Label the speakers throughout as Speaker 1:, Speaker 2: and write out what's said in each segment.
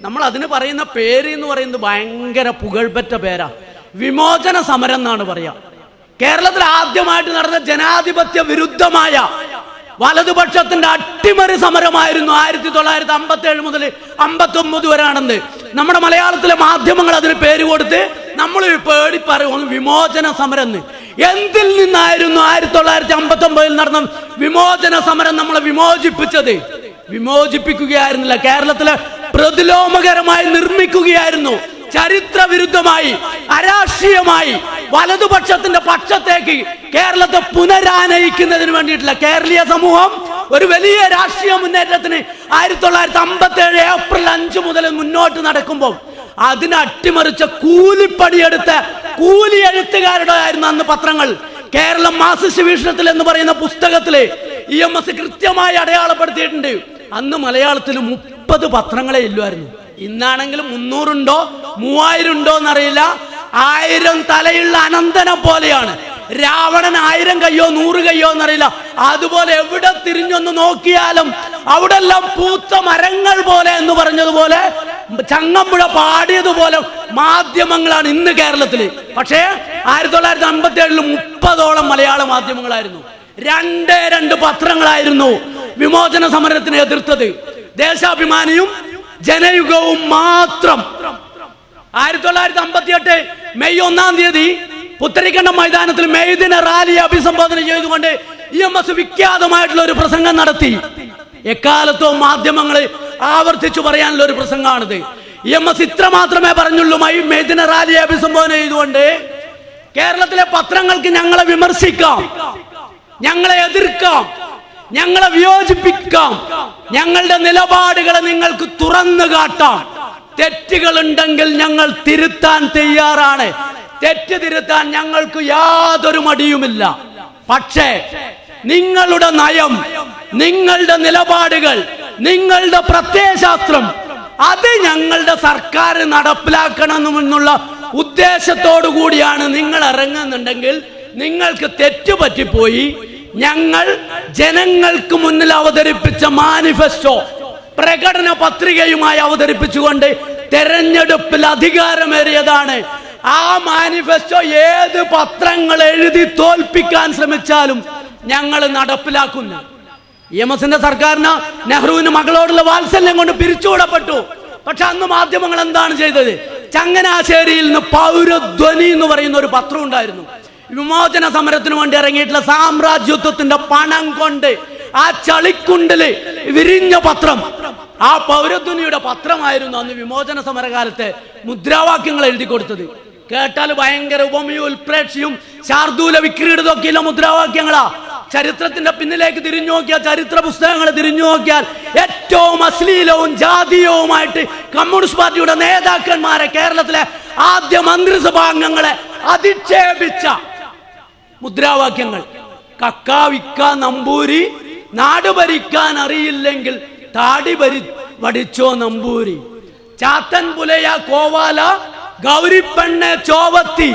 Speaker 1: നമ്മൾ അതിന് പറയുന്ന പേര് എന്ന് പറയുന്നത് ഭയങ്കര പുകഴ്പറ്റ പേരാ. വിമോചന സമരം എന്നാണ് പറയാ. കേരളത്തിൽ ആദ്യമായിട്ട് നടന്ന ജനാധിപത്യ വിരുദ്ധമായ വലതുപക്ഷത്തിന്റെ അട്ടിമറി സമരമായിരുന്നു ആയിരത്തി തൊള്ളായിരത്തി അമ്പത്തി ഏഴ് മുതൽ അമ്പത്തി ഒമ്പത് വരാണെന്ന് നമ്മുടെ മലയാളത്തിലെ മാധ്യമങ്ങൾ അതിന് പേര് കൊടുത്ത് നമ്മൾ പേടി പറയുന്നു വിമോചന സമരം എന്ന് എന്തിൽ നിന്നായിരുന്നു ആയിരത്തി തൊള്ളായിരത്തി അമ്പത്തി ഒമ്പതിൽ നടന്ന വിമോചന സമരം നമ്മളെ വിമോചിപ്പിച്ചത്? വിമോചിപ്പിക്കുകയായിരുന്നില്ല. കേരളത്തിലെ പ്രതിലോമകരമായി നിർമ്മിക്കുകയായിരുന്നു. ചരിത്രവിരുദ്ധമായി അരാഷ്ട്രീയമായി വലതുപക്ഷത്തിന്റെ പക്ഷത്തേക്ക് കേരളത്തെ പുനരാനയിക്കുന്നതിന് വേണ്ടിയിട്ടുള്ള കേരളീയ സമൂഹം ഒരു വലിയ രാഷ്ട്രീയ മുന്നേറ്റത്തിന് ആയിരത്തി തൊള്ളായിരത്തി അമ്പത്തി ഏഴ് ഏപ്രിൽ അഞ്ച് മുതൽ മുന്നോട്ട് നടക്കുമ്പോൾ അതിനെ അട്ടിമറിച്ച കൂലിപ്പണിയെടുത്ത കൂലി എഴുത്തുകാരുടെ ആയിരുന്നു അന്ന് പത്രങ്ങൾ. കേരളം മാസിസ്റ്റ് വീക്ഷണത്തിൽ എന്ന് പറയുന്ന പുസ്തകത്തിൽ ഇ എം എസ് കൃത്യമായി അടയാളപ്പെടുത്തിയിട്ടുണ്ട്. അന്ന് മലയാളത്തിൽ മുപ്പത് പത്രങ്ങളെ ഇല്ലായിരുന്നു. ഇന്നാണെങ്കിൽ മുന്നൂറുണ്ടോ? മൂവായിരം ഉണ്ടോ എന്നറിയില്ല. ആയിരം തലയുള്ള അനന്തനെ പോലെയാണ്. രാവണൻ ആയിരം കയ്യോ നൂറ് കയ്യോ എന്നറിയില്ല. അതുപോലെ എവിടെ തിരിഞ്ഞൊന്ന് നോക്കിയാലും അവിടെ എല്ലാം പൂത്ത മരങ്ങൾ പോലെ എന്ന് പറഞ്ഞതുപോലെ ചങ്ങമ്പുഴ പാടിയതുപോലെ മാധ്യമങ്ങളാണ് ഇന്ന് കേരളത്തിൽ പക്ഷേ ആയിരത്തി തൊള്ളായിരത്തി അമ്പത്തി ഏഴിൽ മുപ്പതോളം മലയാള മാധ്യമങ്ങളായിരുന്നു. രണ്ടേ രണ്ട് പത്രങ്ങളായിരുന്നു. വിമോചന സമരത്തിനെ എതിർത്തത്. ദേശാഭിമാനിയും ജനയുഗവും മാത്രം. ആയിരത്തി തൊള്ളായിരത്തി അമ്പത്തി എട്ട് മെയ് ഒന്നാം തീയതി പുത്തരിക്കണ്ടം മൈതാനത്തിൽ മെയ് ദിന റാലിയെ അഭിസംബോധന ചെയ്തുകൊണ്ട് ഇ എം എസ് വിഖ്യാതമായിട്ടുള്ള ഒരു പ്രസംഗം നടത്തി. എക്കാലത്തും മാധ്യമങ്ങൾ ആവർത്തിച്ചു പറയാനുള്ള ഒരു പ്രസംഗമാണിത്. ഇ എം എസ് ഇത്ര മാത്രമേ പറഞ്ഞുള്ളൂ മൈ മെയ്ദിന റാലിയെ അഭിസംബോധന ചെയ്തുകൊണ്ട്. കേരളത്തിലെ പത്രങ്ങൾക്ക് ഞങ്ങളെ വിമർശിക്കാം. ഞങ്ങളെ എതിർക്കാം. ഞങ്ങളെ വിയോജിപ്പിക്കാം. ഞങ്ങളുടെ നിലപാടുകളെ നിങ്ങൾക്ക് തുറന്നു കാട്ടാം. തെറ്റുകൾ ഉണ്ടെങ്കിൽ ഞങ്ങൾ തിരുത്താൻ തയ്യാറാണ്. തെറ്റ് തിരുത്താൻ ഞങ്ങൾക്ക് യാതൊരു മടിയുമില്ല. പക്ഷേ നിങ്ങളുടെ നയം നിങ്ങളുടെ നിലപാടുകൾ നിങ്ങളുടെ പ്രത്യയശാസ്ത്രം അത് ഞങ്ങളുടെ സർക്കാർ നടപ്പിലാക്കണമെന്നുള്ള ഉദ്ദേശത്തോടു കൂടിയാണ് നിങ്ങൾ ഇറങ്ങുന്നുണ്ടെങ്കിൽ നിങ്ങൾക്ക് തെറ്റ് പറ്റിപ്പോയി ഞങ്ങൾ ജനങ്ങൾക്ക് മുന്നിൽ അവതരിപ്പിച്ച മാനിഫെസ്റ്റോ പ്രകടന പത്രികയുമായി അവതരിപ്പിച്ചുകൊണ്ട് തെരഞ്ഞെടുപ്പിൽ അധികാരമേറിയതാണ്. ആ മാനിഫെസ്റ്റോ ഏത് പത്രങ്ങൾ എഴുതി തോൽപ്പിക്കാൻ ശ്രമിച്ചാലും ഞങ്ങൾ നടപ്പിലാക്കുന്നു. ഇ സർക്കാരിന് നെഹ്റുവിന് മകളോടുള്ള വാത്സല്യം കൊണ്ട് പിരിച്ചുവിടപ്പെട്ടു. പക്ഷെ അന്ന് മാധ്യമങ്ങൾ എന്താണ് ചെയ്തത്? ചങ്ങനാശ്ശേരിയിൽ നിന്ന് പൗരധ്വനി എന്ന് പറയുന്ന ഒരു പത്രം ഉണ്ടായിരുന്നു. വിമോചന സമരത്തിന് വേണ്ടി ഇറങ്ങിയിട്ടുള്ള സാമ്രാജ്യത്വത്തിന്റെ പണം കൊണ്ട് ആ ചളിക്കുണ്ടിൽ വിരിഞ്ഞ പത്രം. ആ പൗരധ്വനിയുടെ പത്രമായിരുന്നു അന്ന് വിമോചന സമരകാലത്തെ മുദ്രാവാക്യങ്ങൾ എഴുതി കൊടുത്തത്. കേട്ടാൽ ഭയങ്കര ഉപമയും ഉൽപ്രേക്ഷയും ശാർദൂല വിക്രീഡിതൊക്കെയുള്ള മുദ്രാവാക്യങ്ങളാ. ചരിത്രത്തിന്റെ പിന്നിലേക്ക് തിരിഞ്ഞു നോക്കിയാൽ ചരിത്ര പുസ്തകങ്ങൾ തിരിഞ്ഞു നോക്കിയാൽ ഏറ്റവും അശ്ലീലവും ജാതീയവുമായിട്ട് കമ്മ്യൂണിസ്റ്റ് പാർട്ടിയുടെ നേതാക്കന്മാരെ കേരളത്തിലെ ആദ്യ മന്ത്രിസഭാംഗങ്ങളെ അധിക്ഷേപിച്ച മുദ്രാവാക്യങ്ങൾ. കക്കാവിക്ക നമ്പൂരി നാട് ഭരിക്കാൻ അറിയില്ലെങ്കിൽ താടി ഭരി വടിച്ചോ നമ്പൂരി. ചാത്തൻ പുലയ കോവാല ഗൗരിപ്പെണ്ണെ ചോവത്തി.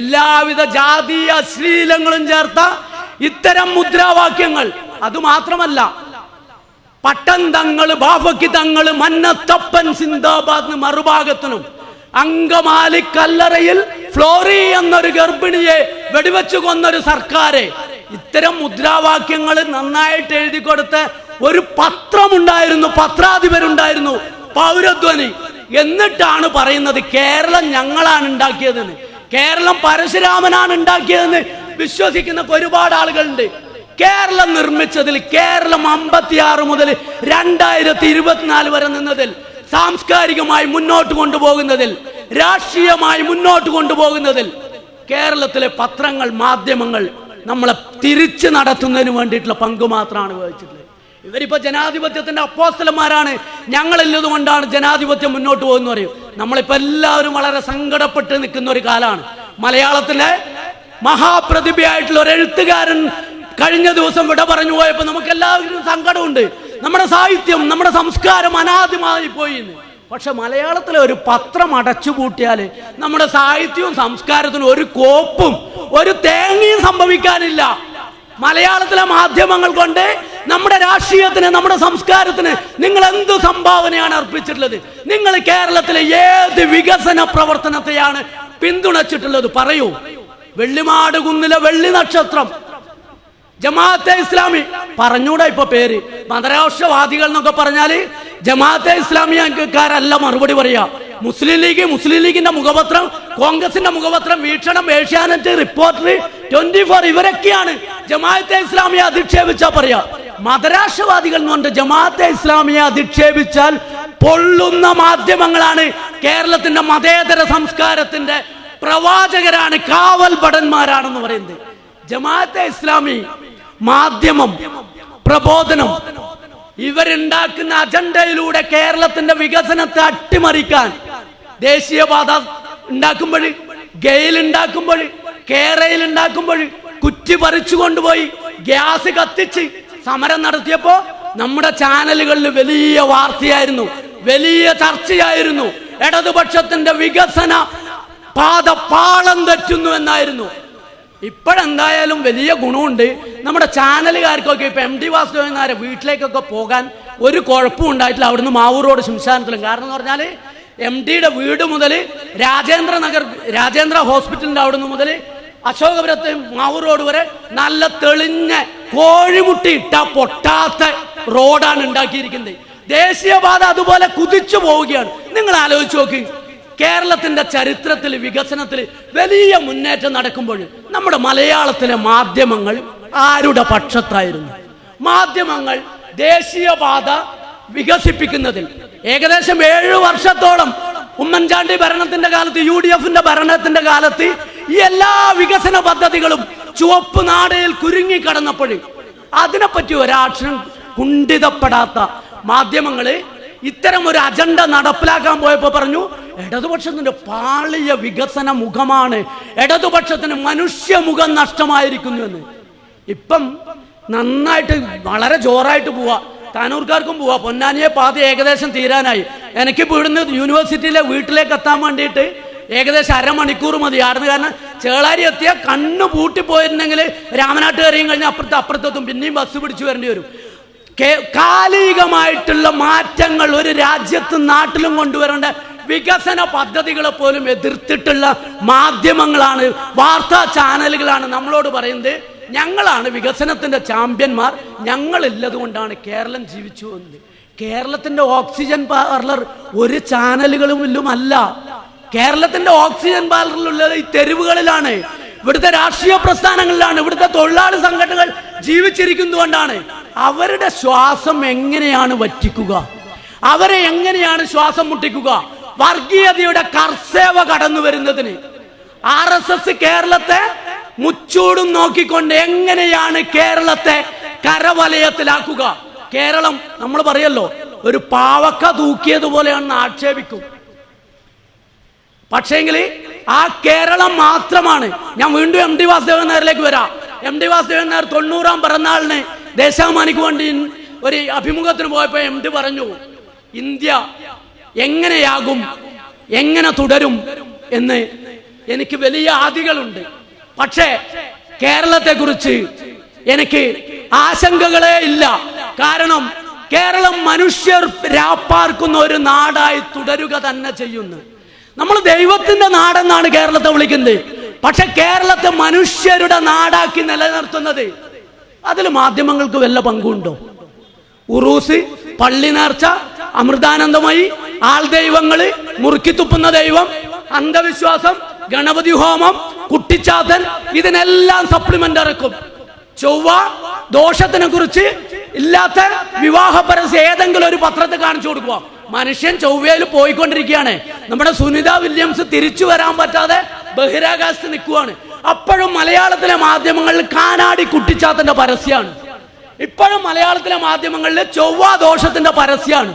Speaker 1: എല്ലാവിധ ജാതീയ അശ്ലീലങ്ങളും ചേർത്ത ഇത്തരം മുദ്രാവാക്യങ്ങൾ. അത് മാത്രമല്ല പട്ടൻ തങ്ങൾ ബാഫക്കി തങ്ങൾ മന്നത്തപ്പൻ സിന്ദാബാദ് മറുഭാഗത്തിനും അങ്കമാലി കല്ലറയിൽ ഫ്ലോറി എന്നൊരു ഗർഭിണിയെ വെടിവെച്ചു കൊന്നൊരു സർക്കാരെ. ഇത്തരം മുദ്രാവാക്യങ്ങൾ നന്നായിട്ട് എഴുതി കൊടുത്ത് ഒരു പത്രമുണ്ടായിരുന്നു പത്രാധിപരുണ്ടായിരുന്നു പൗരധ്വനി. എന്നിട്ടാണ് പറയുന്നത് കേരളം ഞങ്ങളാണ് ഉണ്ടാക്കിയതെന്ന്. കേരളം പരശുരാമനാണ് ഉണ്ടാക്കിയതെന്ന് വിശ്വസിക്കുന്ന ഒരുപാട് ആളുകളുണ്ട്. കേരളം നിർമ്മിച്ചതിൽ കേരളം അമ്പത്തിയാറ് മുതൽ രണ്ടായിരത്തി ഇരുപത്തിനാല് വരെ നിന്നതിൽ സാംസ്കാരികമായി മുന്നോട്ട് കൊണ്ടുപോകുന്നതിൽ രാഷ്ട്രീയമായി മുന്നോട്ട് കൊണ്ടുപോകുന്നതിൽ കേരളത്തിലെ പത്രങ്ങൾ മാധ്യമങ്ങൾ നമ്മളെ തിരിച്ചു നടത്തുന്നതിന് വേണ്ടിയിട്ടുള്ള പങ്ക് മാത്രമാണ് വഹിച്ചിട്ടുള്ളത്. ഇവരിപ്പോ ജനാധിപത്യത്തിന്റെ അപ്പോസ്തലന്മാരാണ്. ഞങ്ങളില്ലത് കൊണ്ടാണ് ജനാധിപത്യം മുന്നോട്ട് പോകുന്ന പറയും. നമ്മളിപ്പോ എല്ലാവരും വളരെ സങ്കടപ്പെട്ട് നിൽക്കുന്ന ഒരു കാലമാണ്. മലയാളത്തിലെ മഹാപ്രതിഭയായിട്ടുള്ള ഒരു എഴുത്തുകാരൻ കഴിഞ്ഞ ദിവസം വിട പറഞ്ഞു പോയപ്പോൾ നമുക്ക് എല്ലാവരും സങ്കടമുണ്ട്. നമ്മുടെ സാഹിത്യം നമ്മുടെ സംസ്കാരം അനാദ്യമായി പോയി പക്ഷെ മലയാളത്തിലെ ഒരു പത്രം അടച്ചുപൂട്ടിയാൽ നമ്മുടെ സാഹിത്യവും സംസ്കാരത്തിനും ഒരു കോപ്പും ഒരു തേങ്ങയും സംഭവിക്കാനില്ല. മലയാളത്തിലെ മാധ്യമങ്ങൾ കൊണ്ട് നമ്മുടെ രാഷ്ട്രീയത്തിന് നമ്മുടെ സംസ്കാരത്തിന് നിങ്ങൾ എന്ത് സംഭാവനയാണ് അർപ്പിച്ചിട്ടുള്ളത്? നിങ്ങൾ കേരളത്തിലെ ഏത് വികസന പ്രവർത്തനത്തെയാണ് പിന്തുണച്ചിട്ടുള്ളത്? പറയൂ. വെള്ളിമാട് കുന്നിലെ വെള്ളി നക്ഷത്രം. ജമാഅത്തെ ഇസ്ലാമി. പറഞ്ഞൂടാ ഇപ്പൊ പേര്. മതരാഷ്ട്രവാദികൾ എന്നൊക്കെ പറഞ്ഞാൽ ജമാഅത്തെ ഇസ്ലാമിയക്കാരല്ല മറുപടി പറയാ. മുസ്ലിം ലീഗ് മുസ്ലിം ലീഗിന്റെ മുഖപത്രം കോൺഗ്രസിന്റെ മുഖപത്രം വീക്ഷണം ഏഷ്യാനെറ്റ് റിപ്പോർട്ടർ ട്വന്റി ഫോർ ഇവരൊക്കെയാണ് ജമാഅത്തെ ഇസ്ലാമിയെ അധിക്ഷേപിച്ചാ പറയാ. മതരാഷ്ട്രവാദികൾ എന്ന് പറഞ്ഞ ജമാഅത്തെ ഇസ്ലാമിയെ അധിക്ഷേപിച്ചാൽ പൊള്ളുന്ന മാധ്യമങ്ങളാണ് കേരളത്തിന്റെ മതേതര സംസ്കാരത്തിന്റെ പ്രവാചകരാണ് കാവൽ ഭടന്മാരാണെന്ന് പറയുന്നത്. ജമാഅത്തെ ഇസ്ലാമി മാധ്യമം പ്രബോധനം ഇവരുണ്ടാക്കുന്ന അജണ്ടയിലൂടെ കേരളത്തിന്റെ വികസനത്തെ അട്ടിമറിക്കാൻ ദേശീയപാത ഉണ്ടാക്കുമ്പോൾ ഗെയിൽ ഉണ്ടാക്കുമ്പോൾ കേരയിൽ ഉണ്ടാക്കുമ്പോൾ കുറ്റി പറിച്ചു കൊണ്ടുപോയി ഗ്യാസ് കത്തിച്ച് സമരം നടത്തിയപ്പോ നമ്മുടെ ചാനലുകളിൽ വലിയ വാർത്തയായിരുന്നു വലിയ ചർച്ചയായിരുന്നു. ഇടതുപക്ഷത്തിന്റെ വികസന പാത പാളം തെറ്റുന്നു എന്നായിരുന്നു. ഇപ്പോഴെന്തായാലും വലിയ ഗുണമുണ്ട്. നമ്മുടെ ചാനലുകാർക്കൊക്കെ ഇപ്പൊ എം ഡി വാസുദേവനാരെ വീട്ടിലേക്കൊക്കെ പോകാൻ ഒരു കുഴപ്പവും ഉണ്ടായിട്ടില്ല. അവിടുന്ന് മാവൂർ റോഡ് ശംശാനത്തിലും കാരണം എന്ന് പറഞ്ഞാൽ എം ഡിയുടെ വീട് മുതൽ രാജേന്ദ്ര നഗർ രാജേന്ദ്ര ഹോസ്പിറ്റലിന്റെ അവിടുന്ന് മുതൽ അശോകപുരത്ത് മാവൂർ റോഡ് വരെ നല്ല തെളിഞ്ഞ കോഴിമുട്ടി ഇട്ട പൊട്ടാത്ത റോഡാണ് ഉണ്ടാക്കിയിരിക്കുന്നത്. ദേശീയപാത അതുപോലെ കുതിച്ചു പോവുകയാണ്. നിങ്ങൾ ആലോചിച്ച് നോക്ക്. കേരളത്തിന്റെ ചരിത്രത്തിൽ വികസനത്തിൽ വലിയ മുന്നേറ്റം നടക്കുമ്പോൾ നമ്മുടെ മലയാളത്തിലെ മാധ്യമങ്ങൾ ആരുടെ പക്ഷത്തായിരുന്നു? മാധ്യമങ്ങൾ ദേശീയപാത വികസിപ്പിക്കുന്നതിൽ. ഏകദേശം ഏഴു വർഷത്തോളം ഉമ്മൻചാണ്ടി ഭരണത്തിന്റെ കാലത്ത് യു ഡി എഫിന്റെ ഭരണത്തിന്റെ കാലത്ത് ഈ എല്ലാ വികസന പദ്ധതികളും ചുവപ്പ് നാടയിൽ കുരുങ്ങി കടന്നപ്പോൾ അതിനെപ്പറ്റി ഒരാക്ഷരം കുണ്ഠിതപ്പെടാത്ത മാധ്യമങ്ങൾ ഇത്തരം ഒരു അജണ്ട നടപ്പിലാക്കാൻ പോയപ്പോൾ പറഞ്ഞു ഇടതുപക്ഷത്തിന്റെ പാളിയ വികസന മുഖമാണ്. ഇടതുപക്ഷത്തിന് മനുഷ്യമുഖം നഷ്ടമായിരിക്കുന്നു എന്ന്. ഇപ്പം നന്നായിട്ട് വളരെ ജോറായിട്ട് പോവാ. താനൂർക്കാർക്കും പോവാ. പൊന്നാനിയെ പാത ഏകദേശം തീരാനായി. എനിക്ക് ഇവിടുന്ന് യൂണിവേഴ്സിറ്റിയിലെ വീട്ടിലേക്ക് എത്താൻ വേണ്ടിയിട്ട് ഏകദേശം അരമണിക്കൂർ മതി. ആടുന്നു കാരണം ചേളാരി എത്തിയ കണ്ണു പൂട്ടിപ്പോയിരുന്നെങ്കിൽ രാമനാട്ടുകാരെയും കഴിഞ്ഞ് അപ്പുറത്ത് അപ്പുറത്തെത്തും. പിന്നെയും ബസ് പിടിച്ചു വരേണ്ടി വരും. കാലികമായിട്ടുള്ള മാറ്റങ്ങൾ ഒരു രാജ്യത്തും നാട്ടിലും കൊണ്ടുവരേണ്ട വികസന പദ്ധതികളെ പോലും എതിർത്തിട്ടുള്ള മാധ്യമങ്ങളാണ് വാർത്താ ചാനലുകളാണ് നമ്മളോട് പറയുന്നത്. ഞങ്ങളാണ് വികസനത്തിന്റെ ചാമ്പ്യന്മാർ. ഞങ്ങളില്ലത് കൊണ്ടാണ് കേരളം ജീവിച്ചു വന്നത് കേരളത്തിന്റെ ഓക്സിജൻ പാർലർ ഒരു ചാനലുകളും അല്ല കേരളത്തിന്റെ ഓക്സിജൻ പാർലറിലുള്ളത് ഈ തെരുവുകളിലാണ്. ഇവിടുത്തെ രാഷ്ട്രീയ പ്രസ്ഥാനങ്ങളിലാണ്. ഇവിടുത്തെ തൊഴിലാളി സംഘടനകൾ ജീവിച്ചിരിക്കുന്നതുകൊണ്ടാണ്. അവരുടെ ശ്വാസം എങ്ങനെയാണ് വറ്റിക്കുക? അവരെ എങ്ങനെയാണ് ശ്വാസം മുട്ടിക്കുക? വർഗീയതയുടെ കർസേവ കടന്നു വരുന്നതിന്. ആർ എസ് എസ് കേരളത്തെ മുച്ചൂടും നോക്കിക്കൊണ്ട് എങ്ങനെയാണ് കേരളത്തെ കരവലയത്തിലാക്കുക? കേരളം നമ്മൾ പറയല്ലോ ഒരു പാവക്ക തൂക്കിയതുപോലെയാണെന്ന് ആക്ഷേപിക്കും. പക്ഷേങ്കിൽ ആ കേരളം മാത്രമാണ്. ഞാൻ വീണ്ടും എം ഡി വാസുദേവൻ നായരിലേക്ക് വരാം. എം ഡി വാസുദേവൻ നായർ തൊണ്ണൂറാം പിറന്നാളിന് ദേശാഭിമാനിക്ക് വേണ്ടി ഒരു അഭിമുഖത്തിന് പോയപ്പോൾ എം ഡി പറഞ്ഞു ഇന്ത്യ എങ്ങനെയാകും? എങ്ങനെ തുടരും? എന്ന് എനിക്ക് വലിയ ആദികളുണ്ട്. പക്ഷേ കേരളത്തെ കുറിച്ച് എനിക്ക് ആശങ്കകളേ ഇല്ല. കാരണം കേരളം മനുഷ്യർ രാപ്പാർക്കുന്ന ഒരു നാടായി തുടരുക തന്നെ ചെയ്യുന്നു. നമ്മൾ ദൈവത്തിന്റെ നാടെന്നാണ് കേരളത്തെ വിളിക്കുന്നത്. പക്ഷെ കേരളത്തെ മനുഷ്യരുടെ നാടാക്കി നിലനിർത്തുന്നത് അതിൽ മാധ്യമങ്ങൾക്ക് വല്ല പങ്കുണ്ടോ? ഉറൂസ് പള്ളി നേർച്ച അമൃതാനന്ദമായി ആൾ ദൈവങ്ങൾ മുറുക്കി തുപ്പുന്ന ദൈവം അന്ധവിശ്വാസം ഗണപതി ഹോമം കുട്ടിച്ചാത്തൻ ഇതിനെല്ലാം സപ്ലിമെന്റ് ഇറക്കും. ചൊവ്വ ദോഷത്തിനെ കുറിച്ച് ഇല്ലാത്ത വിവാഹ പരസ്യം ഏതെങ്കിലും ഒരു പത്രത്തിൽ കാണിച്ചു കൊടുക്കുക. മനുഷ്യൻ ചൊവ്വയിൽ പോയിക്കൊണ്ടിരിക്കുകയാണ്. നമ്മുടെ സുനിത വില്യംസ് തിരിച്ചു വരാൻ പറ്റാതെ ബഹിരാകാശത്ത് നിൽക്കുവാണ്. അപ്പോഴും മലയാളത്തിലെ മാധ്യമങ്ങളിൽ കാനാടി കുട്ടിച്ചാത്തന്റെ പരസ്യമാണ്. ഇപ്പോഴും മലയാളത്തിലെ മാധ്യമങ്ങളിൽ ചൊവ്വ ദോഷത്തിന്റെ പരസ്യമാണ്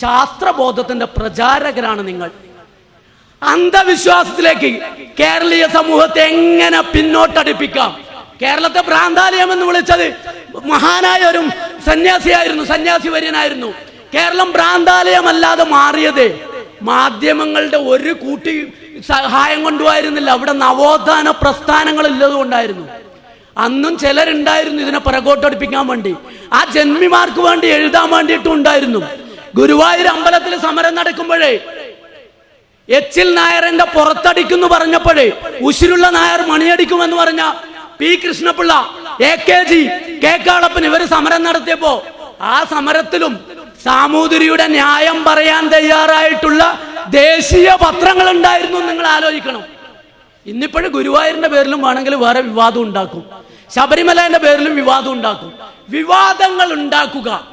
Speaker 1: ശാസ്ത്രബോധത്തിന്റെ പ്രചാരകരാണ് നിങ്ങൾ. അന്ധവിശ്വാസത്തിലേക്ക് കേരളീയ സമൂഹത്തെ എങ്ങനെ പിന്നോട്ടടിപ്പിക്കാം? കേരളത്തെ ഭ്രാന്താലയം എന്ന് വിളിച്ചത് മഹാനായ ഒരു സന്യാസിയായിരുന്നു സന്യാസി വര്യനായിരുന്നു കേരളം ഭ്രാന്താലയമല്ലാതെ മാറിയത്. മാധ്യമങ്ങളുടെ ഒരു കൂട്ടി സഹായം കൊണ്ടുമായിരുന്നില്ല അവിടെ നവോത്ഥാന പ്രസ്ഥാനങ്ങൾ ഉള്ളത് കൊണ്ടായിരുന്നു അന്നും ചിലരുണ്ടായിരുന്നു ഇതിനെ പിറകോട്ടടിപ്പിക്കാൻ വേണ്ടി. ആ ജന്മിമാർക്ക് വേണ്ടി എഴുതാൻ വേണ്ടിയിട്ടും ഉണ്ടായിരുന്നു. ഗുരുവായൂർ അമ്പലത്തിൽ സമരം നടക്കുമ്പോഴേ എച്ചിൽ നായരന്റെ പുറത്തടിക്കുന്നു പറഞ്ഞപ്പോഴേ ഉശിരുള്ള നായർ മണിയടിക്കുമെന്ന് പറഞ്ഞ P Krishnapillai A K G K Kelappan ഇവർ സമരം നടത്തിയപ്പോ ആ സമരത്തിലും സാമൂതിരിയുടെ ന്യായം പറയാൻ തയ്യാറായിട്ടുള്ള ദേശീയ പത്രങ്ങൾ ഉണ്ടായിരുന്നു നിങ്ങൾ ആലോചിക്കണം. ഇന്നിപ്പോഴും ഗുരുവായൂരിന്റെ പേരിലും വേണമെങ്കിൽ വേറെ വിവാദം ഉണ്ടാക്കും. ശബരിമലേന്റെ പേരിലും വിവാദം ഉണ്ടാക്കും. വിവാദങ്ങൾ ഉണ്ടാക്കുക.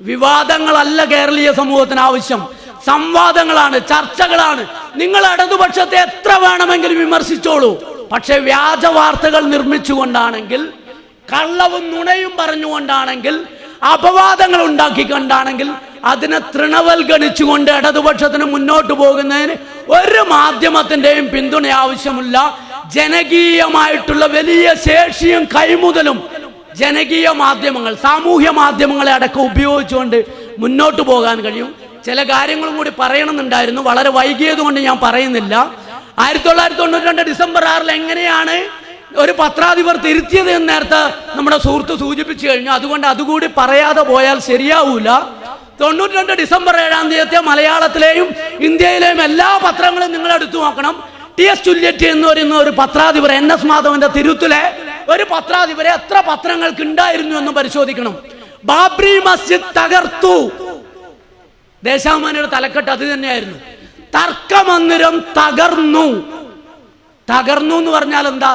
Speaker 1: വിവാദങ്ങളല്ല കേരളീയ സമൂഹത്തിന് ആവശ്യം. സംവാദങ്ങളാണ് ചർച്ചകളാണ്. നിങ്ങൾ ഇടതുപക്ഷത്തെ എത്ര വേണമെങ്കിലും വിമർശിച്ചോളൂ. പക്ഷെ വ്യാജ വാർത്തകൾ നിർമ്മിച്ചുകൊണ്ടാണെങ്കിൽ കള്ളവും നുണയും പറഞ്ഞുകൊണ്ടാണെങ്കിൽ അപവാദങ്ങൾ ഉണ്ടാക്കിക്കൊണ്ടാണെങ്കിൽ അതിനെ തൃണവൽഗണിച്ചുകൊണ്ട് ഇടതുപക്ഷത്തിന് മുന്നോട്ട് പോകുന്നതിന് ഒരു മാധ്യമത്തിന്റെയും പിന്തുണ ആവശ്യമില്ല. ജനകീയമായിട്ടുള്ള വലിയ ശേഷിയും കൈമുതലും ജനകീയ മാധ്യമങ്ങൾ സാമൂഹ്യ മാധ്യമങ്ങളെ അടക്കം ഉപയോഗിച്ചുകൊണ്ട് മുന്നോട്ട് പോകാൻ കഴിയും. ചില കാര്യങ്ങളും കൂടി പറയണമെന്നുണ്ടായിരുന്നു. വളരെ വൈകിയത് കൊണ്ട് ഞാൻ പറയുന്നില്ല. ആയിരത്തി തൊള്ളായിരത്തി തൊണ്ണൂറ്റി രണ്ട് ഡിസംബർ ആറിൽ എങ്ങനെയാണ് ഒരു പത്രാധിപർ തിരുത്തിയത് എന്ന് നേരത്തെ നമ്മുടെ സുഹൃത്ത് സൂചിപ്പിച്ചു കഴിഞ്ഞു. അതുകൊണ്ട് അതുകൂടി പറയാതെ പോയാൽ ശരിയാവൂല. തൊണ്ണൂറ്റി രണ്ട് ഡിസംബർ ഏഴാം തീയതി മലയാളത്തിലെയും ഇന്ത്യയിലെയും എല്ലാ പത്രങ്ങളും നിങ്ങൾ എടുത്തു നോക്കണം. ടി എസ് ചുല്യറ്റി എന്ന് പറയുന്ന ഒരു പത്രാധിപർ എൻ എസ് മാധവന്റെ തിരുത്തിലെ ഒരു പത്രാധിപരെ എത്ര പത്രങ്ങൾക്ക് ഉണ്ടായിരുന്നു എന്ന് പരിശോധിക്കണം. ബാബ്രി മസ്ജിദ് തകർത്തു. ദേശാഭിമാനിയുടെ തലക്കെട്ട് അത് തന്നെയായിരുന്നു. തർക്കമന്ദിരം തകർന്നു. തകർന്നു എന്ന് പറഞ്ഞാൽ എന്താ?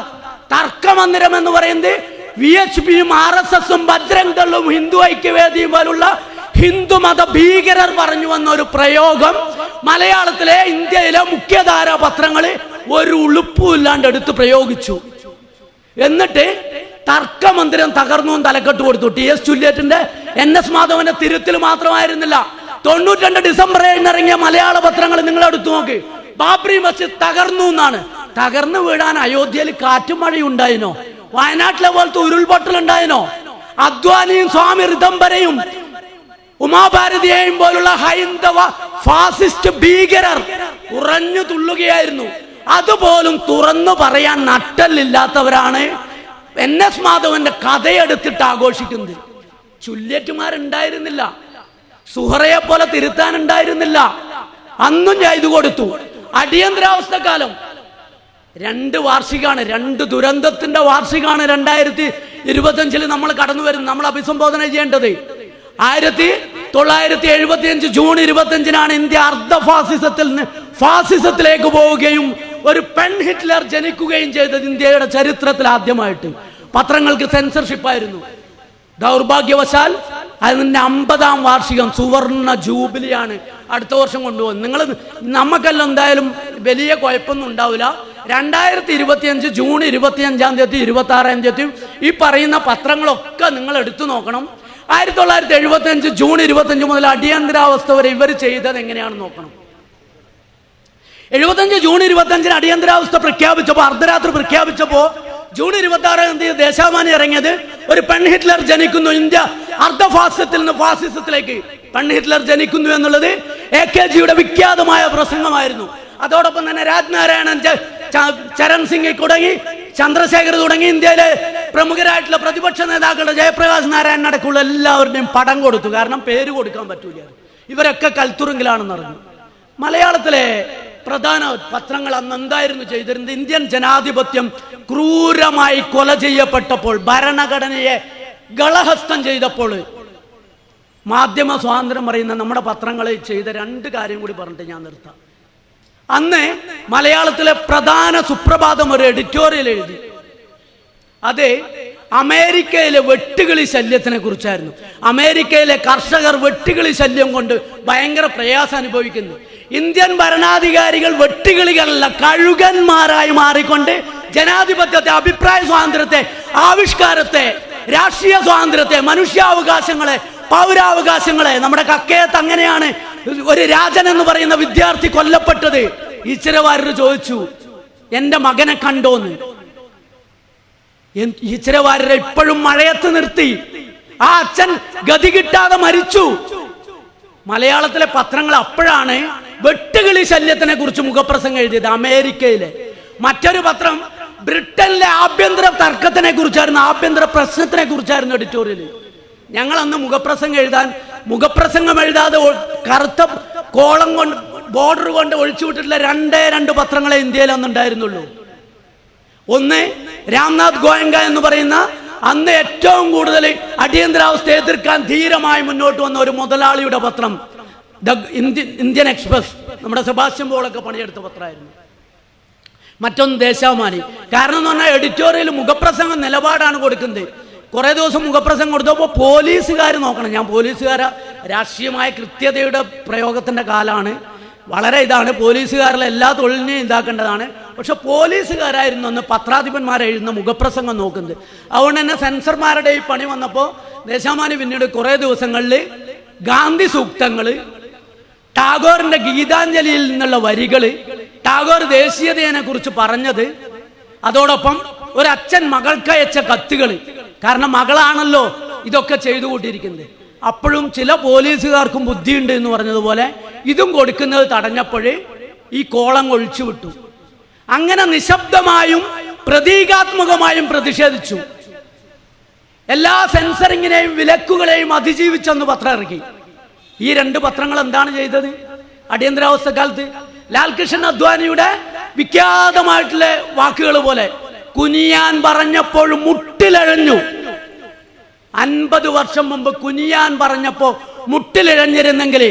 Speaker 1: തർക്കമന്ദിരം എന്ന് പറയുന്നത് വി എച്ച് പിയും ആർ എസ് എസും ബജ്രംഗളും ഹിന്ദു ഐക്യവേദിയും പോലുള്ള ഹിന്ദുമത ഭീകരർ പറഞ്ഞു വന്ന ഒരു പ്രയോഗം മലയാളത്തിലെ ഇന്ത്യയിലെ മുഖ്യധാര പത്രങ്ങളിൽ ഒരു ഉളുപ്പും ഇല്ലാണ്ട് എടുത്ത് പ്രയോഗിച്ചു. എന്നിട്ട് തർക്കമന്ദിരം തകർന്നു തലക്കെട്ട് കൊടുത്തു. ടി എസ് ചുല്ലേറ്റിന്റെ എൻ എസ് മാധവന്റെ തിരുത്തിൽ മാത്രമായിരുന്നില്ല. തൊണ്ണൂറ്റി ഡിസംബർ ഏഴിന് ഇറങ്ങിയ മലയാള പത്രങ്ങൾ നിങ്ങൾ എടുത്തു നോക്ക്. ബാബ്രി മസ്ജിദ് തകർന്നു എന്നാണ്. തകർന്നു വീഴാൻ അയോധ്യയിൽ കാറ്റും മഴയും ഉണ്ടായിനോ? വയനാട്ടിലെ പോലത്തെ ഉരുൾപൊട്ടൽ ഉണ്ടായിനോ അദ്വാനിയും സ്വാമി ഋതംബരയും ഉമാഭാരതിയെയും പോലുള്ള ഹൈന്ദവ ഫാസിസ്റ്റ് ഭീകരർ ഉറഞ്ഞു തുള്ളുകയായിരുന്നു. അതുപോലും തുറന്നു പറയാൻ നട്ടല്ലില്ലാത്തവരാണ് എൻ എസ് മാധവന്റെ കഥയെടുത്തിട്ട് ആഘോഷിക്കുന്നത്. ചുല്ലറ്റുമാരുണ്ടായിരുന്നില്ല. സുഹറയെ പോലെ തിരുത്താൻ ഉണ്ടായിരുന്നില്ല അന്നും ഞാൻ ഇത് കൊടുത്തു. അടിയന്തരാവസ്ഥ കാലം രണ്ട് വാർഷികമാണ് രണ്ട് ദുരന്തത്തിന്റെ വാർഷികമാണ് രണ്ടായിരത്തി ഇരുപത്തഞ്ചിൽ നമ്മൾ കടന്നു വരുന്നത് നമ്മൾ അഭിസംബോധന ചെയ്യേണ്ടത്. ആയിരത്തി തൊള്ളായിരത്തി എഴുപത്തി അഞ്ച് ജൂൺ ഇരുപത്തഞ്ചിനാണ് ഇന്ത്യ അർദ്ധ ഫാസിസത്തിൽ നിന്ന് ഫാസിസത്തിലേക്ക് പോവുകയും ഒരു പെൺ ഹിറ്റ്ലർ ജനിക്കുകയും ചെയ്തത് ഇന്ത്യയുടെ ചരിത്രത്തിൽ ആദ്യമായിട്ട്. പത്രങ്ങൾക്ക് സെൻസർഷിപ്പ് ആയിരുന്നു. ദൗർഭാഗ്യവശാൽ അതിന്റെ അമ്പതാം വാർഷികം സുവർണ ജൂബിലിയാണ് അടുത്ത വർഷം കൊണ്ടുപോകുന്നത്. നിങ്ങൾ നമുക്കെല്ലാം എന്തായാലും വലിയ കുഴപ്പമൊന്നും ഉണ്ടാവില്ല. രണ്ടായിരത്തി ഇരുപത്തിയഞ്ച് ജൂൺ ഇരുപത്തിയഞ്ചാം തീയതി ഇരുപത്തി ആറാം തീയതി ഈ പറയുന്ന പത്രങ്ങളൊക്കെ നിങ്ങൾ എടുത്തു നോക്കണം. ആയിരത്തി തൊള്ളായിരത്തി എഴുപത്തി അഞ്ച് ജൂൺ ഇരുപത്തഞ്ച് മുതൽ അടിയന്തരാവസ്ഥ വരെ ഇവർ ചെയ്തത് എങ്ങനെയാണെന്ന് നോക്കണം. എഴുപത്തഞ്ച് ജൂൺ ഇരുപത്തഞ്ചിന് അടിയന്തരാവസ്ഥ പ്രഖ്യാപിച്ചപ്പോൾ അർദ്ധരാത്രി പ്രഖ്യാപിച്ചപ്പോൾ ജൂൺ ഇരുപത്തി ആറാം തീയതി ദേശാഭിമാനി ഇറങ്ങിയത് ഒരു പെൺ ഹിറ്റ്ലർ ജനിക്കുന്നു ഇന്ത്യ അർദ്ധ ഫാസിസത്തിൽ നിന്ന് ഫാസിസത്തിലേക്ക്. പെൺ ഹിറ്റ്ലർ ജനിക്കുന്നു എന്നുള്ളത് എ കെ ജിയുടെ വിഖ്യാതമായ പ്രസംഗമായിരുന്നു. അതോടൊപ്പം തന്നെ രാജ്നാരായണൻ ചരൺ സിംഗ് തുടങ്ങി ചന്ദ്രശേഖർ തുടങ്ങി ഇന്ത്യയിലെ പ്രമുഖരായിട്ടുള്ള പ്രതിപക്ഷ നേതാക്കളുടെ ജയപ്രകാശ് നാരായണൻ അടക്കമുള്ള എല്ലാവരുടെയും പടം കൊടുത്തു. കാരണം പേര് കൊടുക്കാൻ പറ്റൂല. ഇവരൊക്കെ കൽത്തുറുങ്കിലാണെന്ന് പറഞ്ഞു മലയാളത്തിലെ പ്രധാന പത്രങ്ങൾ അന്ന് എന്തായിരുന്നു ചെയ്തിരുന്നത്? ഇന്ത്യൻ ജനാധിപത്യം ക്രൂരമായി കൊല ചെയ്യപ്പെട്ടപ്പോൾ ഭരണഘടനയെ ഗളഹസ്തം ചെയ്തപ്പോൾ മാധ്യമ സ്വാതന്ത്ര്യം പറയുന്ന നമ്മുടെ പത്രങ്ങളിൽ ചെയ്ത രണ്ട് കാര്യം കൂടി പറഞ്ഞിട്ട് ഞാൻ നിർത്താം. അന്ന് മലയാളത്തിലെ പ്രധാന സുപ്രഭാതം ഒരു എഡിറ്റോറിയൽ എഴുതി. അത് അമേരിക്കയിലെ വെട്ടുകിളി ശല്യത്തിനെ കുറിച്ചായിരുന്നു. അമേരിക്കയിലെ കർഷകർ വെട്ടുകിളി ശല്യം കൊണ്ട് ഭയങ്കര പ്രയാസം അനുഭവിക്കുന്നു. ഇന്ത്യൻ ഭരണാധികാരികൾ വെട്ടുകിളികളല്ല കഴുകന്മാരായി മാറിക്കൊണ്ട് ജനാധിപത്യത്തെ അഭിപ്രായ സ്വാതന്ത്ര്യത്തെ ആവിഷ്കാരത്തെ രാഷ്ട്രീയ സ്വാതന്ത്ര്യത്തെ മനുഷ്യാവകാശങ്ങളെ പൗരാവകാശങ്ങളെ നമ്മുടെ കക്കയത്ത് അങ്ങനെയാണ് ഒരു രാജൻ എന്ന് പറയുന്ന വിദ്യാർത്ഥി കൊല്ലപ്പെട്ടത് ഈശ്വരവാര്യർ ചോദിച്ചു എന്റെ മകനെ കണ്ടോന്ന്? ഈശ്വരവാര്യരെ ഇപ്പോഴും മഴയത്ത് നിർത്തി. ആ അച്ഛൻ ഗതി കിട്ടാതെ മരിച്ചു. മലയാളത്തിലെ പത്രങ്ങൾ അപ്പോഴാണ് വെട്ടുകിളി ശല്യത്തിനെ കുറിച്ച് മുഖപ്രസംഗം എഴുതിയത് അമേരിക്കയിലെ. മറ്റൊരു പത്രം ബ്രിട്ടനിലെ ആഭ്യന്തര തർക്കത്തിനെ കുറിച്ചായിരുന്നു ആഭ്യന്തര പ്രശ്നത്തിനെ കുറിച്ചായിരുന്നു എഡിറ്റോറിയൽ ഞങ്ങൾ അന്ന് മുഖപ്രസംഗം എഴുതാൻ മുഖപ്രസംഗം എഴുതാതെ കറുത്ത കോളം കൊണ്ട് ബോർഡർ കൊണ്ട് ഒഴിച്ചു വിട്ടിട്ടുള്ള രണ്ടേ രണ്ട് പത്രങ്ങളെ ഇന്ത്യയിൽ അന്നുണ്ടായിരുന്നുള്ളൂ ഒന്ന് രാംനാഥ് ഗോയങ്ക എന്ന് പറയുന്ന അന്ന് ഏറ്റവും കൂടുതൽ അടിയന്തരാവസ്ഥ എതിർക്കാൻ ധീരമായി മുന്നോട്ട് വന്ന ഒരു മുതലാളിയുടെ പത്രം. The Indian Indian express. നമ്മുടെ സെബാസ്റ്റ്യൻ പോളൊക്കെ പണിയെടുത്ത പത്രമായിരുന്നു. മറ്റൊന്ന് ദേശാഭിമാനി. കാരണം എന്ന് പറഞ്ഞാൽ എഡിറ്റോറിയൽ മുഖപ്രസംഗം നിലപാടാണ് കൊടുക്കുന്നത്. കുറേ ദിവസം മുഖപ്രസംഗം കൊടുത്തപ്പോൾ പോലീസുകാർ നോക്കണം. ഞാൻ പോലീസുകാരെ രാഷ്ട്രീയമായ കൃത്യതയുടെ പ്രയോഗത്തിന്റെ കാലമാണ് വളരെ ഇതാണ്. പോലീസുകാരിലെ എല്ലാ തൊഴിലിനെയും ഇതാക്കേണ്ടതാണ്. പക്ഷെ പോലീസുകാരായിരുന്നു അന്ന് പത്രാധിപന്മാർ എഴുതുന്ന മുഖപ്രസംഗം നോക്കുന്നത്. അതുകൊണ്ട് തന്നെ സെൻസർമാരുടെ ഈ പണി വന്നപ്പോൾ ദേശാമാനി പിന്നീട് കുറേ ദിവസങ്ങളിൽ ഗാന്ധി സൂക്തങ്ങൾ ടാഗോറിന്റെ ഗീതാഞ്ജലിയിൽ നിന്നുള്ള വരികൾ ടാഗോർ ദേശീയതയെ കുറിച്ച് പറഞ്ഞത് അതോടൊപ്പം ഒരച്ഛൻ മകൾക്കയച്ച കത്തുകൾ കാരണം മകളാണല്ലോ ഇതൊക്കെ ചെയ്തു കൂട്ടിയിരിക്കുന്നത് അപ്പോഴും ചില പോലീസുകാർക്കും ബുദ്ധിയുണ്ട് എന്ന് പറഞ്ഞതുപോലെ ഇതും കൊടുക്കുന്നത് തടഞ്ഞപ്പോഴേ ഈ കോളം ഒഴിച്ചു വിട്ടു. അങ്ങനെ നിശബ്ദമായും പ്രതീകാത്മകമായും പ്രതിഷേധിച്ചു. എല്ലാ സെൻസറിങ്ങിനെയും വിലക്കുകളെയും അതിജീവിച്ചെന്ന് പത്രം ഇറക്കി. ഈ രണ്ട് പത്രങ്ങൾ എന്താണ് ചെയ്തത്? അടിയന്തരാവസ്ഥ കാലത്ത് ലാൽകൃഷ്ണൻ അദ്വാനിയുടെ വിഖ്യാതമായിട്ടുള്ള വാക്കുകൾ പോലെ കുനിയാൻ പറഞ്ഞപ്പോൾ മുട്ടിലഴഞ്ഞു. അൻപത് വർഷം മുമ്പ് കുനിയാൻ പറഞ്ഞപ്പോ മുട്ടിലിഴഞ്ഞിരുന്നെങ്കിൽ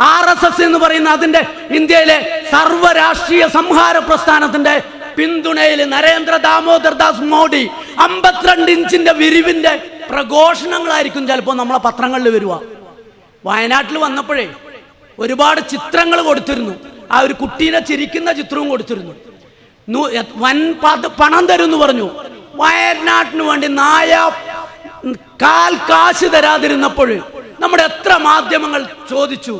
Speaker 1: ആർ എസ് എസ് എന്ന് പറയുന്ന അതിന്റെ ഇന്ത്യയിലെ സർവരാഷ്ട്രീയ സംഹാര പ്രസ്ഥാനത്തിന്റെ പിന്തുണയിൽ നരേന്ദ്ര ദാമോദർ ദാസ് മോഡി അമ്പത്തിരണ്ട് ഇഞ്ചിന്റെ വിരിവിന്റെ പ്രഘോഷണങ്ങളായിരിക്കും ചിലപ്പോൾ നമ്മളെ പത്രങ്ങളിൽ വരുക. വയനാട്ടിൽ വന്നപ്പോഴേ ഒരുപാട് ചിത്രങ്ങൾ കൊടുത്തിരുന്നു. ആ ഒരു കുട്ടീനെ ചിരിക്കുന്ന ചിത്രവും കൊടുത്തിരുന്നു. വൻ പണം തരുമെന്ന് പറഞ്ഞു. വയനാട്ടിന് വേണ്ടി നായ കാൽ കാശ് തരാതിരുന്നപ്പോൾ നമ്മുടെ എത്ര മാധ്യമങ്ങൾ ചോദിച്ചു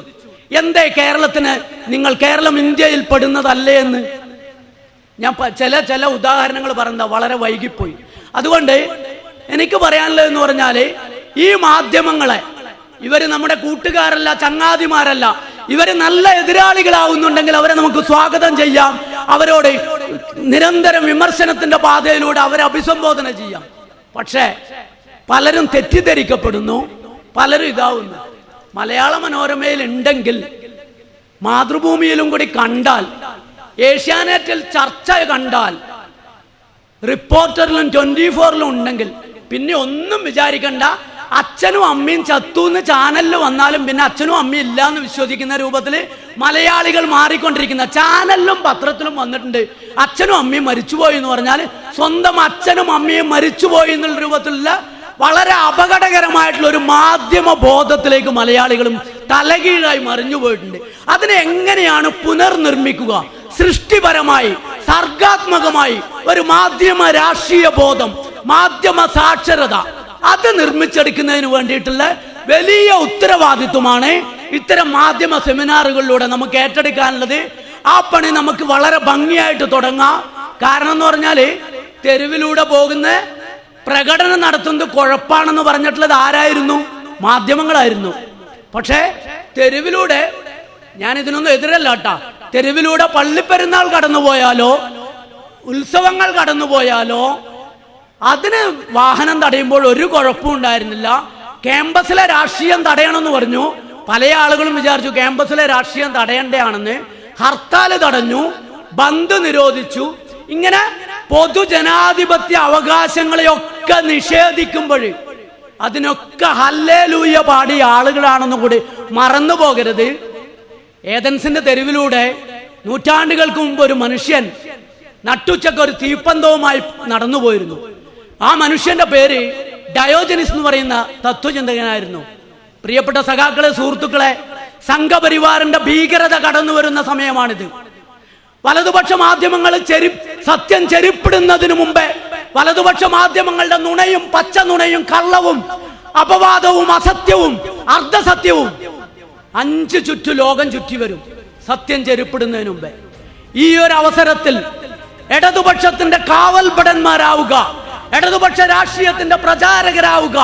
Speaker 1: എന്തേ കേരളത്തിന് നിങ്ങൾ കേരളം ഇന്ത്യയിൽ പെടുന്നതല്ലേ എന്ന്. ഞാൻ ചില ചില ഉദാഹരണങ്ങൾ പറഞ്ഞ വളരെ വൈകിപ്പോയി. അതുകൊണ്ട് എനിക്ക് പറയാനുള്ളത് എന്ന് പറഞ്ഞാൽ ഈ മാധ്യമങ്ങളെ ഇവർ നമ്മുടെ കൂട്ടുകാരല്ല ചങ്ങാതിമാരല്ല ഇവർ നല്ല എതിരാളികളാവുന്നുണ്ടെങ്കിൽ അവരെ നമുക്ക് സ്വാഗതം ചെയ്യാം അവരോട് നിരന്തരം വിമർശനത്തിന്റെ പാതയിലൂടെ അവരെ അഭിസംബോധന ചെയ്യാം. പക്ഷേ പലരും തെറ്റിദ്ധരിക്കപ്പെടുന്നു പലരും ഇതാവുന്നു. മലയാള മനോരമയിൽ ഉണ്ടെങ്കിൽ മാതൃഭൂമിയിലും കൂടി കണ്ടാൽ ഏഷ്യാനെറ്റിൽ ചർച്ച കണ്ടാൽ റിപ്പോർട്ടറിലും ട്വന്റി ഫോറിലും ഉണ്ടെങ്കിൽ പിന്നെ ഒന്നും വിചാരിക്കണ്ട അച്ഛനും അമ്മയും ചത്തൂന്ന് ചാനലിൽ വന്നാലും പിന്നെ അച്ഛനും അമ്മയും ഇല്ല എന്ന് വിശ്വസിക്കുന്ന രൂപത്തിൽ മലയാളികൾ മാറിക്കൊണ്ടിരിക്കുന്ന ചാനലിലും പത്രത്തിലും വന്നിട്ടുണ്ട്. അച്ഛനും അമ്മയും മരിച്ചുപോയി എന്ന് പറഞ്ഞാൽ സ്വന്തം അച്ഛനും അമ്മയും മരിച്ചുപോയി എന്നുള്ള രൂപത്തിലുള്ള വളരെ അപകടകരമായിട്ടുള്ള ഒരു മാധ്യമ ബോധത്തിലേക്ക് മലയാളികളും തലകീഴായി മറിഞ്ഞു പോയിട്ടുണ്ട്. അതിനെ എങ്ങനെയാണ് പുനർനിർമ്മിക്കുക? സൃഷ്ടിപരമായി സർഗാത്മകമായി ഒരു മാധ്യമ രാഷ്ട്രീയ ബോധം മാധ്യമ സാക്ഷരത അത് നിർമ്മിച്ചെടുക്കുന്നതിന് വേണ്ടിയിട്ടുള്ള വലിയ ഉത്തരവാദിത്വമാണ് ഇത്തരം മാധ്യമ സെമിനാറുകളിലൂടെ നമുക്ക് ഏറ്റെടുക്കാനുള്ളത്. ആ പണി നമുക്ക് വളരെ ഭംഗിയായിട്ട് തുടങ്ങാം. കാരണം എന്ന് പറഞ്ഞാൽ തെരുവിലൂടെ പോകുന്ന പ്രകടനം നടത്തുന്നത് കുഴപ്പാണെന്ന് പറഞ്ഞിട്ടുള്ളത് ആരായിരുന്നു? മാധ്യമങ്ങളായിരുന്നു. പക്ഷേ തെരുവിലൂടെ ഞാൻ ഇതിനൊന്നും എതിരല്ല കേട്ടാ. തെരുവിലൂടെ പള്ളിപ്പെരുന്നാൾ കടന്നുപോയാലോ ഉത്സവങ്ങൾ കടന്നുപോയാലോ അതിന് വാഹനം തടയുമ്പോൾ ഒരു കുഴപ്പവും ഉണ്ടായിരുന്നില്ല. ക്യാമ്പസിലെ രാഷ്ട്രീയം തടയണമെന്ന് പറഞ്ഞു. പല ആളുകളും വിചാരിച്ചു ക്യാമ്പസിലെ രാഷ്ട്രീയം തടയണ്ടയാണെന്ന് ഹർത്താൽ തടഞ്ഞു ബന്ദ് നിരോധിച്ചു. ഇങ്ങനെ പൊതുജനാധിപത്യ അവകാശങ്ങളെയൊക്കെ നിഷേധിക്കുമ്പോൾ അതിനൊക്കെ ഹല്ലേ ലൂയ പാടിയ ആളുകളാണെന്നും കൂടി മറന്നു പോകരുത്. ഏതൻസിന്റെ തെരുവിലൂടെ നൂറ്റാണ്ടുകൾക്ക് മുമ്പ് ഒരു മനുഷ്യൻ നട്ടുച്ചക്ക് ഒരു തീപ്പന്തവുമായി നടന്നു പോയിരുന്നു ആ മനുഷ്യന്റെ പേര് ഡയോജനിസ് എന്ന് പറയുന്ന തത്വചിന്തകനായിരുന്നു. പ്രിയപ്പെട്ട സഖാക്കളെ സുഹൃത്തുക്കളെ സംഘപരിവാറിന്റെ ഭീകരത കടന്നു വരുന്ന സമയമാണിത്. വലതുപക്ഷ മാധ്യമങ്ങൾ ചെരി സത്യം ചെരിപ്പിടുന്നതിന് മുമ്പേ വലതുപക്ഷ മാധ്യമങ്ങളുടെ നുണയും പച്ച നുണയും കള്ളവും അപവാദവും അസത്യവും അർദ്ധസത്യവും അഞ്ച് ചുറ്റു ലോകം ചുറ്റി വരും സത്യം ചെരുപ്പിടുന്നതിന് മുമ്പേ. ഈ ഒരു അവസരത്തിൽ ഇടതുപക്ഷത്തിന്റെ കാവൽഭടന്മാരാവുക ഇടതുപക്ഷ രാഷ്ട്രീയത്തിന്റെ പ്രചാരകരാവുക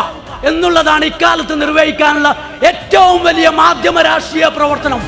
Speaker 1: എന്നുള്ളതാണ് ഇക്കാലത്ത് നിർവഹിക്കാനുള്ള ഏറ്റവും വലിയ മാധ്യമ രാഷ്ട്രീയ പ്രവർത്തനം.